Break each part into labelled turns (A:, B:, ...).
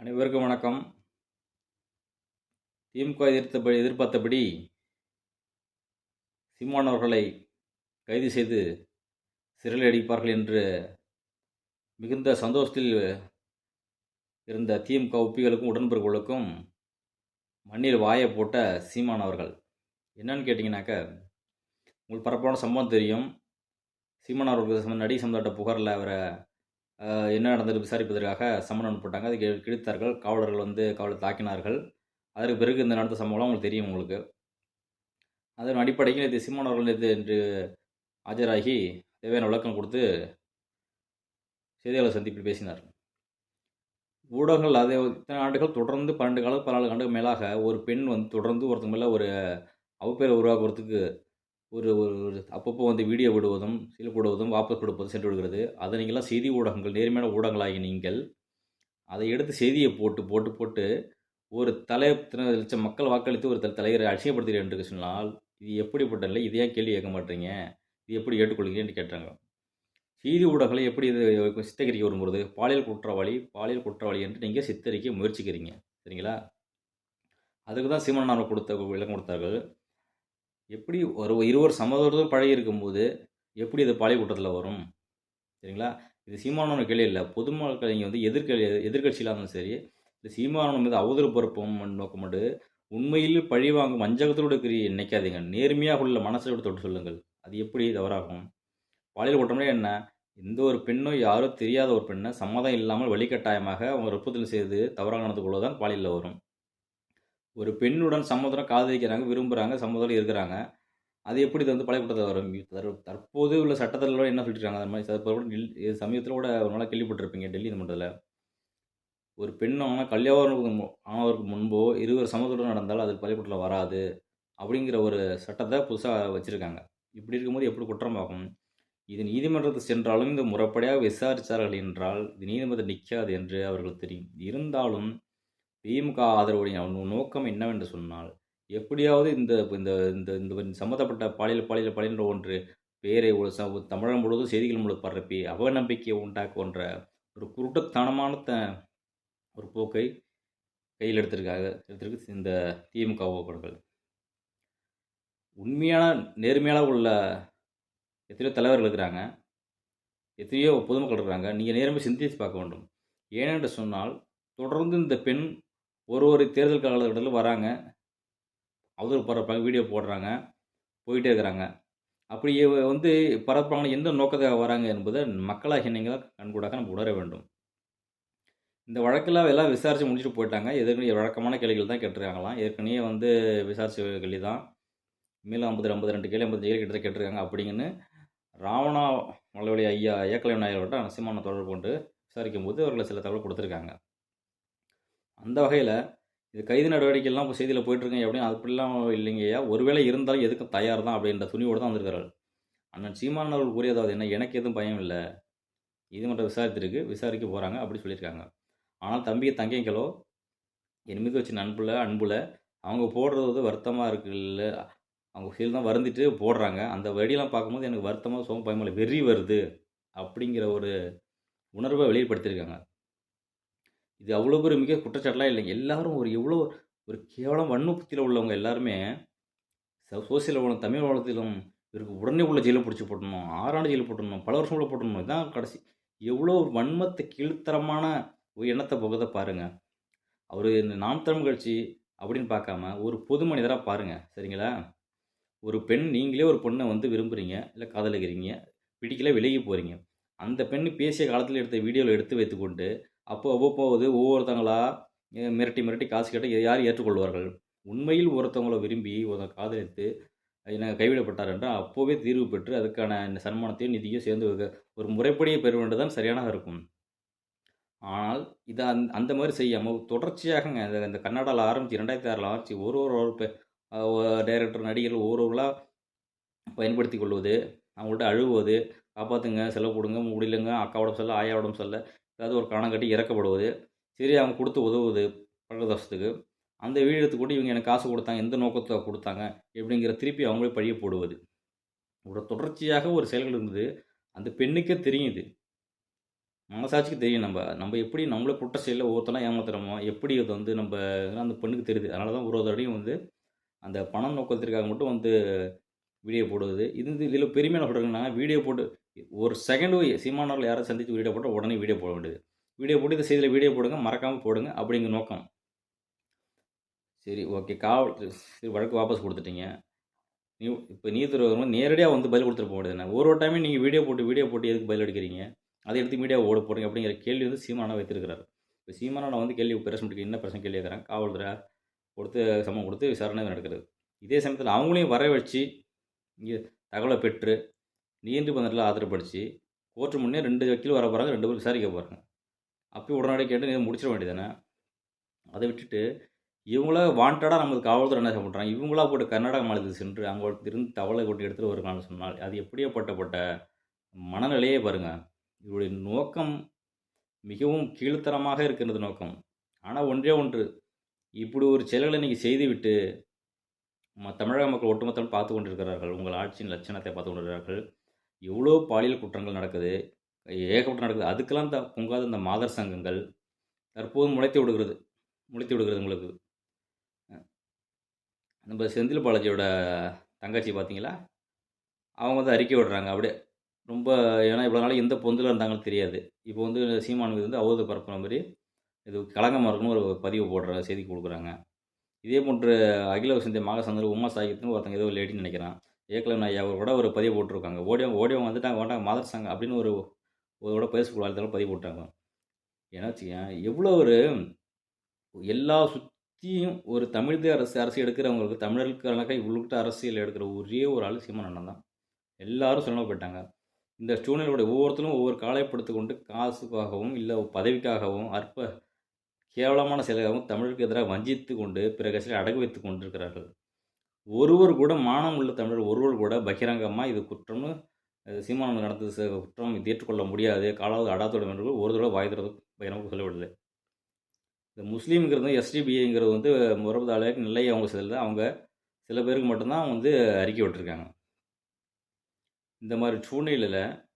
A: அனைவருக்கும் வணக்கம். திமுக எதிர்த்தபடி எதிர்பார்த்தபடி சீமான் அவர்களை கைது செய்து சிறையில் அடிப்பார்கள் என்று மிகுந்த சந்தோஷத்தில் இருந்த திமுக ஒப்பிகளுக்கும் உடன்பிறர்களுக்கும் மண்ணில் வாயை போட்ட சீமான் அவர்கள். என்னன்னு கேட்டிங்கனாக்க உங்களுக்கு பரப்பான சம்பவம் தெரியும். சீமான் அவர்களுக்கு சம்மந்த நடிகை சம்பந்தப்பட்ட புகாரில் அவரை என்ன நடந்தது விசாரிப்பதற்காக சம்மன் அனுப்பிட்டாங்க அதை கிழித்தார்கள். காவலர்கள் வந்து காவலை தாக்கினார்கள். அதற்கு பிறகு இந்த நடந்த சம்பவம் உங்களுக்கு தெரியும் உங்களுக்கு. அதன் அடிப்படையில் இது சிம்மன் அவர்கள் நேற்று என்று ஆஜராகி தேவையான விளக்கம் கொடுத்து செய்தியாளர் சந்திப்பில் பேசினார். ஊடகங்கள் அதை இத்தனை ஆண்டுகள் தொடர்ந்து பன்னெண்டு காலம் பதினாலு ஆண்டுகள் மேலாக ஒரு பெண் வந்து தொடர்ந்து ஒருத்தங்க மேலே ஒரு அவப்பேரை உருவாக்குறதுக்கு ஒரு ஒரு ஒரு அப்பப்போ வந்து வீடியோ விடுவதும் சீல் போடுவதும் வாபஸ் கொடுப்பதும் சென்று விடுகிறது. அதை நீங்களாம் செய்தி ஊடகங்கள் நேர்மையான ஊடகங்களாகி நீங்கள் அதை எடுத்து செய்தியை போட்டு போட்டு போட்டு ஒரு தலை லட்சம் மக்கள் வாக்களித்து ஒரு தலை தலைவரை அலட்சியப்படுத்துகிறேன் என்று சொன்னால் இது எப்படிப்பட்ட நிலை? இதையே கேள்வி கேட்க மாட்டீங்க? இது எப்படி ஏற்றுக்கொள்கிறீங்கன்னு கேட்டாங்க. செய்தி ஊடகங்களை எப்படி இது சித்தரிக்க வரும்பொழுது பாலியல் குற்றவாளி பாலியல் குற்றவாளி என்று நீங்கள் சித்தரிக்க முயற்சிக்கிறீங்க. சரிங்களா? அதுக்கு தான் சீமன் கொடுத்த விளக்கம் கொடுத்தார்கள். எப்படி ஒரு இருவர் சமதூரம் பழகி இருக்கும்போது எப்படி இது பாலியல் கூட்டத்தில் வரும்? சரிங்களா? இது சீமானோட கேள்வி இல்லை. பொதுமக்கள் இங்கே வந்து எதிர்கட்சி எதிர்கட்சியில் இருந்தாலும் சரி இந்த சீமானவன் மீது அவதூறு பொறுப்பும் நோக்கமட்டு உண்மையில் பழி வாங்கும் அஞ்சகத்தோடு இருக்கிற நினைக்காதீங்க. நேர்மையாக உள்ள மனசோடு தொட்டு சொல்லுங்கள். அது எப்படி தவறாகும்? பாலியல் குற்றம்னா என்ன? எந்த ஒரு பெண்ணும் யாரோ தெரியாத ஒரு பெண்ணை சம்மதம் இல்லாமல் வழிகட்டாயமாக அவங்க விருப்பத்தில் செய்து தவறாக நடந்து கொள்வதுதான் பாலியலில் வரும். ஒரு பெண்ணுடன் சம்மதம் காதலிக்கிறாங்க விரும்புகிறாங்க சம்மதம் இருக்கிறாங்க. அது எப்படி இது வந்து பழைய வரும்? தற்போது உள்ள சட்டத்தில் என்ன சொல்லிட்டுருக்காங்க அந்த மாதிரி இப்போ கூட டெல் கூட ஒரு நாளாக கேள்விப்பட்டிருப்பீங்க டெல்லி மன்றத்தில். ஒரு பெண்ணான கல்யாணம் ஆனவருக்கு முன்போ இருவர் சமத்துடன் நடந்தால் அது பள்ளிக்கூடத்தில் வராது அப்படிங்கிற ஒரு சட்டத்தை புதுசாக வச்சுருக்காங்க. இப்படி இருக்கும்போது எப்படி குற்றமாகும் இது நீதிமன்றத்துக்கு சென்றாலும் இந்த முறைப்படியாக விசாரித்தார்கள் என்றால் இது நீதிமன்றம் நிற்காது என்று அவர்கள் தெரியும். இருந்தாலும் திமுக ஆதரவுடைய அவன் நோக்கம் என்னவென்று சொன்னால் எப்படியாவது இந்த இந்த இந்த இந்த சம்மந்தப்பட்ட பாலியல் பாலியல் பாலியல் ஒன்று பேரை ஒரு ச- தமிழகம் முழுவதும் செய்திகள் முழு பரப்பி அவநம்பிக்கையை உண்டாக்குன்ற ஒரு குருட்டுத்தனமான த ஒரு போக்கை கையில் எடுத்திருக்காங்க எடுத்திருக்கு இந்த திமுக ஊக்கர்கள் உண்மையான நேர்மையான உள்ள எத்தனையோ தலைவர்கள் இருக்கிறாங்க. எத்தனையோ பொதுமக்கள் இருக்கிறாங்க. நீங்கள் நேர்மையாக சிந்தித்து பார்க்க வேண்டும். ஏனென்று சொன்னால் தொடர்ந்து இந்த பெண் ஒரு ஒரு தேர்தல் காலகட்டத்தில் வராங்க. அவதூறு பரப்புறாங்க வீடியோ போடுறாங்க. போயிட்டே இருக்கிறாங்க. அப்படி வந்து பரப்புறாங்க. எந்த நோக்கத்துக்காக வராங்க என்பதை மக்களாக நீங்கள் கண்கூடாக நம்ம உணர வேண்டும். இந்த வழக்கில் எல்லாம் விசாரித்து முடிச்சுட்டு போயிட்டாங்க. ஏற்கனவே வழக்கமான கேள்விகள் தான் கேட்டிருக்காங்களாம். ஏற்கனவே வந்து விசாரிச்ச கேள்வி தான். மேலும் ஐம்பது ஐம்பது ரெண்டு கேள்வி ஐம்பது கேள்வி கிட்ட கேட்டிருக்காங்க. அப்படிங்கன்னு ராவணா மலைவழி ஐயா ஏக்கலை நாயரோட நரசிம்மான தொடர்பு கொண்டு விசாரிக்கும் போது அவர்கள் சில தகவல் கொடுத்துருக்காங்க. அந்த வகையில் இது கைது நடவடிக்கைலாம் இப்போ செய்தியில் போயிட்டுருக்கேன் அப்படின்னு அப்படிலாம் இல்லைங்கய்யா. ஒருவேளை இருந்தாலும் எதுக்கும் தயார் தான் அப்படின்ற துணியோடு தான் வந்திருக்கிறார் அண்ணன் சீமான் அவர்கள் கூறியதாவது என்ன? எனக்கு எதுவும் பயம் இல்லை. நீதிமன்றம் விசாரித்திருக்கு. விசாரிக்க போகிறாங்க அப்படி சொல்லியிருக்காங்க. ஆனால் தம்பியை தங்கைங்களோ என் மீது வச்சு அன்புல அன்புல அவங்க போடுறது வந்து வருத்தமாக இருக்குல்ல. அவங்க ஃபீல் தான் வருந்திட்டு போடுறாங்க. அந்த வழியெல்லாம் பார்க்கும்போது எனக்கு வருத்தமாக சோகம் பயமில்லை வெறி வருது அப்படிங்கிற ஒரு உணர்வை வெளிப்படுத்தியிருக்காங்க. இது அவ்வளோ பெரிய மிக குற்றச்சாட்டெலாம் இல்லைங்க. எல்லாரும் ஒரு எவ்வளோ ஒரு கேவலம் வன்மபுத்தியில் உள்ளவங்க எல்லாருமே ச- சோசியல் வளம் தமிழ் வளத்திலும் இவருக்கு உடனே உள்ள ஜெயிலில் பிடிச்சி போட்டணும் ஆறாண்டு ஜெயிலில் போட்டணும் பல வருஷம் உள்ள போட்டணும் இதான் கடைசி. எவ்வளோ ஒரு வன்மத்தை கீழ்த்தரமான ஒரு எண்ணத்தை போகதை பாருங்கள் அவர் இந்த நாம் தரம் கட்சி அப்படின்னு பார்க்காம ஒரு பொது மனிதராக பாருங்கள் சரிங்களா? ஒரு பெண் நீங்களே ஒரு பொண்ணை வந்து விரும்புகிறீங்க இல்லை காதலிக்கிறீங்க பிடிக்கல விலகி போகிறீங்க அந்த பெண் பேசிய காலத்தில் எடுத்த வீடியோவில் எடுத்து வைத்துக்கொண்டு அப்போ அவ்வப்போது ஒவ்வொருத்தங்களா மிரட்டி மிரட்டி காசு கேட்டால் யார் ஏற்றுக்கொள்வார்கள்? உண்மையில் ஒருத்தவங்களை விரும்பி ஒருத்தன் காதலித்து என்ன கைவிடப்பட்டார் என்றால் அப்போவே தீர்வு பெற்று அதுக்கான இந்த சன்மானத்தையும் நிதியும் சேர்ந்து ஒரு முறைப்படியை பெற வேண்டியதான் சரியானதாக இருக்கும். ஆனால் இதை அந் அந்த மாதிரி செய்யாமல் தொடர்ச்சியாகங்க இந்த இந்த கன்னடாவில் ஆரம்பித்து ரெண்டாயிரத்தி ஆறில் ஆரம்பித்து ஒரு ஒரு ஒரு டைரக்டர் நடிகர்கள் ஒரு பயன்படுத்தி கொள்வது அவங்கள்ட்ட அழுவது காப்பாற்றுங்க செலவு கொடுங்க முடியலங்க அக்காவோட சொல்ல ஆயாவோட சொல்ல ஏதாவது ஒரு காரணம் கட்டி இறக்கப்படுவது சரி அவங்க கொடுத்து உதவுது பழகதோஷத்துக்கு அந்த வீடு எடுத்துக்கூட இவங்க எனக்கு காசு கொடுத்தாங்க எந்த நோக்கத்தை கொடுத்தாங்க எப்படிங்கிற திருப்பி அவங்களே பழிய போடுவது. ஒரு தொடர்ச்சியாக ஒரு செயல்கள் இருந்தது. அந்த பெண்ணுக்கே தெரியுது மனசாட்சிக்கு தெரியும் நம்ம. நம்ம எப்படி நம்மளே குற்ற செயலில் ஒவ்வொருத்தனா ஏமாத்துறோமோ எப்படி அது வந்து நம்ம அந்த பெண்ணுக்கு தெரியுது. அதனால தான் ஒரு ஒரு தடையும் வந்து அந்த பணம் நோக்கத்திற்காக மட்டும் வந்து வீடியோ போடுவது. இது இதில் பெருமையாக சொல்கிறேங்கன்னா வீடியோ போட்டு ஒரு செகண்டு சீமானவர்கள் யாரும் சந்தித்து வீடியோ போட்டால் உடனே வீடியோ போட வேண்டியது. வீடியோ போட்டு இந்த செய்தியில் வீடியோ போடுங்க மறக்காமல் போடுங்க அப்படிங்கிற நோக்கம். சரி ஓகே காவல் சரி வழக்கு வாபஸ் கொடுத்துட்டீங்க. நீ இப்போ நீதித்துறை நேரடியாக வந்து பதில் கொடுத்துட்டு போக முடியாது ஒரு ஒரு டைமே நீங்கள் வீடியோ போட்டு வீடியோ போட்டு எதுக்கு பதில் எடுக்கிறீங்க அதை எடுத்து மீடியா ஓட போடுங்க அப்படிங்கிற கேள்வி வந்து சீமானா வைத்திருக்கிறார். இப்போ சீமானா வந்து கேள்வி பிரச்சனை முடிக்க என்ன பிரச்சனை கேள்வி கேட்குறேன். காவல்துறை கொடுத்து சம்பவம் கொடுத்து விசாரணை நடக்கிறது. இதே சமயத்தில் அவங்களையும் வர வச்சு இங்கே தகவலை பெற்று நீதிமன்றத்தில் ஆதரப்படுத்தி கோர்ட்டு முன்னே ரெண்டு வக்கீல் வர போகிறாங்க ரெண்டு பேரும் விசாரிக்க போகிறாங்க அப்பயும் உடனடியாக கேட்டு நீ முடிச்சிட வேண்டியதானே அதை விட்டுட்டு இவங்கள வாண்டடாக நமக்கு காவல்துறை என்ன பண்ணுறாங்க இவங்களா போட்டு கர்நாடக மாநிலத்துக்கு சென்று அங்கே இருந்து தவளை கொட்டி எடுத்துகிட்டு வருவாங்கன்னு சொன்னால் அது எப்படியோ பட்டப்பட்ட மனநிலையே பாருங்கள் இவருடைய நோக்கம் மிகவும் கீழ்த்தரமாக இருக்கின்றது நோக்கம். ஆனால் ஒன்றே ஒன்று இப்படி ஒரு செயல்களை நீங்கள் செய்துவிட்டு தமிழக மக்கள் ஒட்டுமொத்தம் பார்த்து கொண்டிருக்கிறார்கள். உங்கள் ஆட்சியின் லட்சணத்தை பார்த்து கொண்டிருக்கிறார்கள். எவ்வளோ பாலியல் குற்றங்கள் நடக்குது ஏகப்பட்ட நடக்குது. அதுக்கெல்லாம் த பொங்காத இந்த மாதர் சங்கங்கள் தற்போது முளைத்து விடுகிறது முளைத்து விடுகிறது உங்களுக்கு. நம்ம செந்தில் பாலாஜியோட தங்கச்சி பார்த்தீங்களா? அவங்க வந்து அறிக்கை விடுறாங்க. அப்படியே ரொம்ப ஏன்னா இவ்வளோ நாள் எந்த பொந்தில் இருந்தாங்கன்னு தெரியாது. இப்போ வந்து சீமானுக்கு வந்து அவது பரப்புற மாதிரி இது கலங்கமாக இருக்குன்னு ஒரு பதிவு போடுற செய்தி கொடுக்குறாங்க. இதே போன்று அகில வசந்தி மகாசந்தர் உமா சாகித்னு ஒருத்தங்க ஏதோ லேடின்னு நினைக்கிறான். ஏக்கலன் ஐயா அவர் கூட ஒரு பதிவு போட்டிருக்காங்க. ஓடியவங்க ஓடியவங்க வந்துட்டாங்க வேண்டாங்க மாதர் சங்கம் அப்படின்னு ஒரு ஒரு பேஸ்புக் வாழ்த்தாலும் பதிவு போட்டாங்க. ஏன்னா வச்சுக்கேன் எவ்வளோ ஒரு எல்லா சுற்றியும் ஒரு தமிழ் அரசு அரசு எடுக்கிறவங்களுக்கு தமிழர்களுக்கான இவ்வளோக்கிட்ட அரசியல் எடுக்கிற ஒரே ஒரு ஆள் சீமான் அண்ணன் தான். எல்லாரும் சொல்லணும் போயிட்டாங்க. இந்த சூழ்நிலையோட ஒவ்வொருத்தரும் ஒவ்வொரு காலைப்படுத்தி கொண்டு காசுக்காகவும் இல்லை பதவிக்காகவும் அற்ப கேவலமான செயலாகவும் தமிழுக்கு எதிராக வஞ்சித்து கொண்டு பிற கட்சியில் அடகு வைத்து கொண்டிருக்கிறார்கள். ஒருவர் கூட மானம் உள்ள தமிழர் ஒருவர் கூட பகிரங்கமாக இது குற்றம்னு சீமானம் நடந்தது ச- குற்றம் ஏற்றுக்கொள்ள முடியாது. காலாவது அடாத்தோட என்று ஒரு தடவை வாய்ந்தது பகிரங்க பகிரமாக இந்த முஸ்லீம்ங்கிறது எஸ்டிபிஐங்கிறது வந்து முறபது நிலை அவங்க செல்ல அவங்க சில பேருக்கு மட்டும்தான் வந்து அறிக்கை விட்டுருக்காங்க. இந்த மாதிரி சூழ்நிலையில்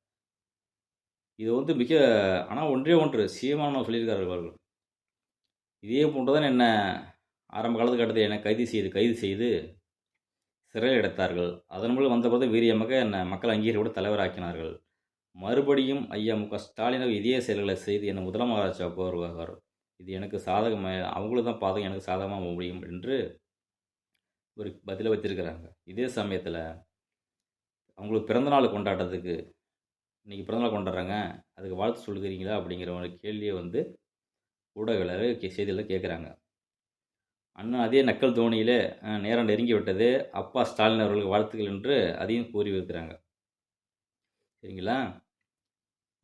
A: இது வந்து மிக ஆனால் ஒன்றே ஒன்று சீமானம் சொல்லியிருக்காரு அவர்கள். இதே போன்று தான் என்ன ஆரம்ப காலத்துக்கட்டத்தில் என்னை கைது செய்து கைது செய்து சிறையில் எடுத்தார்கள் அதன் மூலம் வந்தபோது வீரியமாக என்னை மக்கள் அங்கீகரியோடு தலைவராக்கினார்கள். மறுபடியும் ஐயா மு க இதே செயல்களை செய்து என்னை முதலமைச்சர் போடுவார் இது எனக்கு சாதகமாக அவங்களும் தான் பாதகம் எனக்கு சாதகமாக முடியும் என்று ஒரு பதிலை வச்சிருக்கிறாங்க இதே சமயத்தில் அவங்களுக்கு பிறந்தநாள் கொண்டாடுறதுக்கு இன்றைக்கி பிறந்தநாள் கொண்டாடுறாங்க. அதுக்கு வாழ்த்து சொல்லுகிறீங்களா அப்படிங்கிற ஒரு கேள்வியை வந்து ஊடகங்களை கே செய்தியில் கேட்குறாங்க. அண்ணன் அதே நக்கல் தோணியில் நேரம் நெருங்கி விட்டது அப்பா ஸ்டாலின் அவர்களுக்கு வாழ்த்துக்கள் என்று அதையும் கூறி வைக்கிறாங்க சரிங்களா?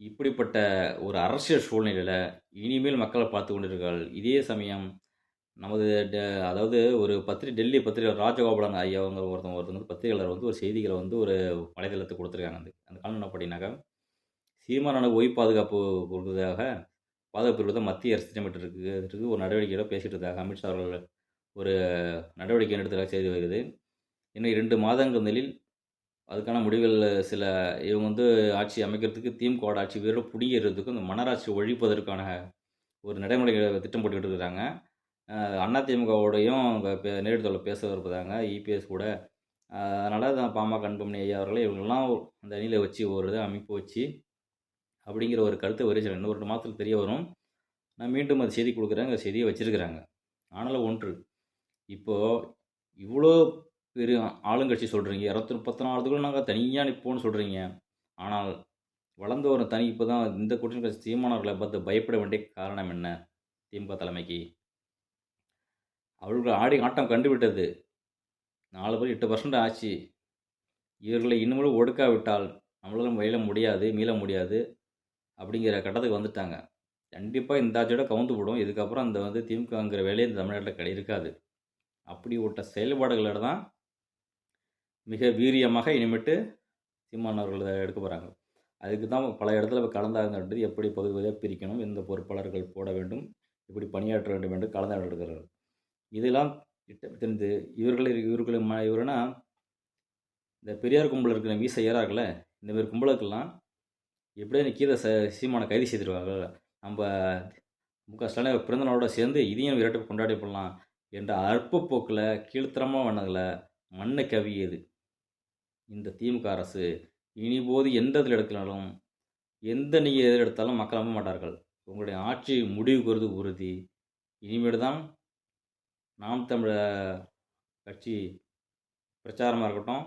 A: இப்படிப்பட்ட ஒரு அரசியல் சூழ்நிலையில் இனிமேல் மக்களை பார்த்து கொண்டிருக்கிறார்கள். இதே சமயம் நமது டெ- அதாவது ஒரு பத்திரிகை டெல்லி பத்திரிகை ராஜகோபாலன் ஐயா அவங்க ஒருத்தவங்க ஒருத்தவங்க பத்திரிகையாளர் வந்து ஒரு செய்திகளை வந்து ஒரு வலைதளத்தை கொடுத்துருக்காங்க. அந்த அந்த காலம் என்ன அப்படின்னாக்கா சீமானான ஒய் பாதுகாப்பு கொடுத்ததாக பாதுகாப்பு மத்திய அரசு திட்டமிட்டிருக்கு. ஒரு நடவடிக்கையோட பேசிட்டு இருக்காங்க அமித்ஷா அவர்கள். ஒரு நடவடிக்கை எடுத்ததாக செய்து வருகிறது. இன்னும் இரண்டு மாதங்களில் அதுக்கான முடிவுகள் சில இவங்க வந்து ஆட்சி அமைக்கிறதுக்கு திமுக ஆட்சி வீரோட புடிங்கிறதுக்கும் இந்த மன்னராட்சி ஒழிப்பதற்கான ஒரு நடைமுறைகளை திட்டம் போட்டுக்கிட்டு இருக்கிறாங்க. அதிமுகவோடையும் நேரிடத்தில் பேச இருப்பதாங்க இபிஎஸ் கூட. அதனால் தான் பாமக அன்புமணி ஐயா அவர்களை இவங்கெல்லாம் அந்த அணியில் வச்சு ஒரு இதை அமைப்பு வச்சு அப்படிங்கிற ஒரு கருத்தை வரிசை இன்னும் ஒரு மாதத்தில் தெரிய வரும். நான் மீண்டும் அது செய்தி கொடுக்குறேன் அந்த செய்தியை வச்சுருக்கிறாங்க. ஆனாலும் ஒன்று இப்போது இவ்வளோ பெரிய ஆளுங்கட்சி சொல்கிறீங்க இரநூத்தி முப்பத்தி நாலுக்குள்ள நாங்கள் தனியாக நிற்போம்னு சொல்கிறீங்க ஆனால் வளர்ந்து வரும் தனி இப்போ தான் இந்த கூட்டணி கட்சி தீர்மானங்களை பார்த்து பயப்பட வேண்டிய காரணம் என்ன? திமுக தலைமைக்கு. அவர்கள் ஆடி ஆட்டம் கண்டுவிட்டது. நாலு பேர் எட்டு பர்சன்ட் ஆச்சு. இவர்களை இன்னமும் ஒடுக்காவிட்டால் நம்மளால வயல முடியாது மீள முடியாது அப்படிங்கிற கட்டத்துக்கு வந்துட்டாங்க. கண்டிப்பாக இந்த ஆட்சியோட கவுந்து போடும். இதுக்கப்புறம் அந்த வந்து திமுகங்கிற வேலையை இந்த தமிழ்நாட்டில் கிடை இருக்காது. அப்படி விட்ட செயல்பாடுகளோட தான் மிக வீரியமாக இனிமேட்டு சீமானவர்கள் எடுக்க போகிறாங்க அதுக்கு தான் பல இடத்துல இப்போ கலந்தாங்கன்றது எப்படி பகுதி பகுதியாக பிரிக்கணும் எந்த பொறுப்பாளர்கள் போட வேண்டும் எப்படி பணியாற்ற வேண்டும் என்று கலந்தாங்க இதெல்லாம் தெரிந்து இவர்களை இவர்களும் ம இவருனா இந்த பெரியார் கும்பல் இருக்கிற வீச ஏறார்கள இந்த மாதிரி கும்பலுக்கெல்லாம் எப்படியும் நீ கீதை ச சீமானை கைது செய்திருவார்கள். நம்ம முக ஸ்டாலின் பிறந்த நாளோட சேர்ந்து இதையும் விரட்டு கொண்டாடி போடலாம். என்ற அற்பப்போக்கில் கீழ்த்தரமாக வண்ணங்களை மண்ணை கவியது இந்த திமுக அரசு இனிபோது எந்த இதில் எடுக்கலாலும் எந்த நீங்கள் எதில் எடுத்தாலும் மக்கள் நம்ப மாட்டார்கள். உங்களுடைய ஆட்சி முடிவு வருது உறுதி. இனிமேல் தான் நாம் தமிழ கட்சி பிரச்சாரமாக இருக்கட்டும்.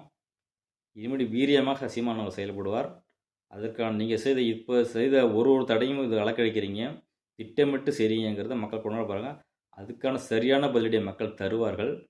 A: இனிமேல் வீரியமாக சீமான் அவர் செயல்படுவார். அதற்கான நீங்கள் செய்த இப்போ செய்த ஒரு ஒரு தடையும் இது அலக்கழிக்கிறீங்க. திட்டமிட்டு செய்றீங்கிறத மக்கள் கொண்டாட பாருங்கள் அதுக்கான சரியான பதிலடியை மக்கள் தருவார்கள்.